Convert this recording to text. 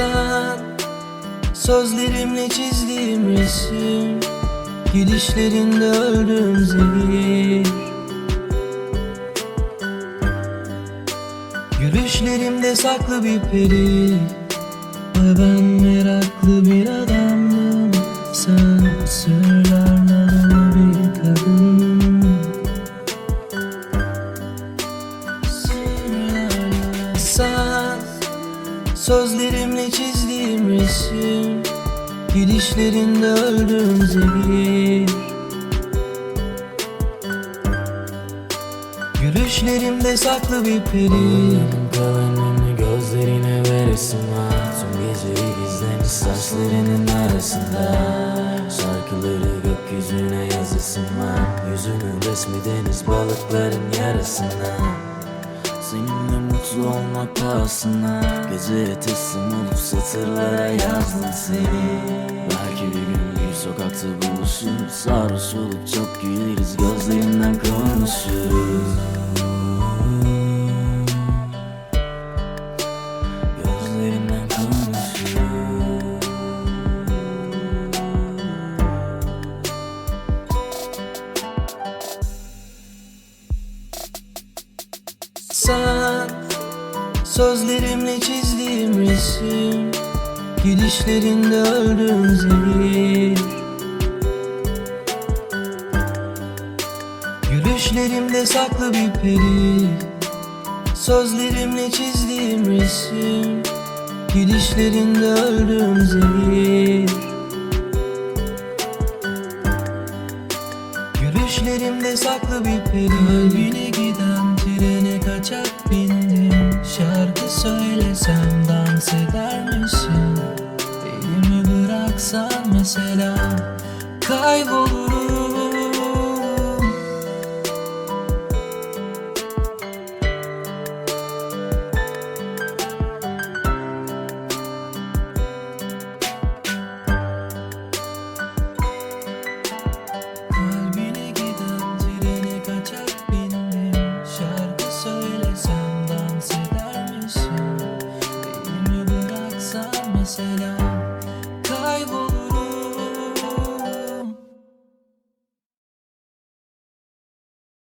Sen Sözlerimle çizdiğim resim Gidişlerinde öldüm zehir. Gülüşlerimde saklı bir peri Ve ben meraklı bir adamdım Sen sırlarla bir kadın? Sırlarla Sen Sözlerimle çizdiğim resim Gidişlerinde öldüm zehir. Gülüşlerimde saklı bir peri. Kalemini gözlerine veresim var. Tüm geceyi gizlemiş saçlarının arasında. Şarkıları gökyüzüne yazasım var. Yüzünün resmi deniz balıkların yarasında Seninle mutlu olmak pahasına. Geceye teslim olup satırlara yazdım seni. Belki bir gün bir sokakta buluşuruz. Sarhoş olup çok güleriz. Gözlerinden konuşuruz Sen Sözlerimle çizdiğim resim Gidişlerinde öldüm zehir. Gülüşlerimde saklı bir peri Sözlerimle çizdiğim resim Gidişlerinde öldüm zehir. Gülüşlerimde saklı bir peri Kalbine giden trene kaçak bindim Şarkı söylesem dans eder misin? Elimi bıraksan mesela Kaybolur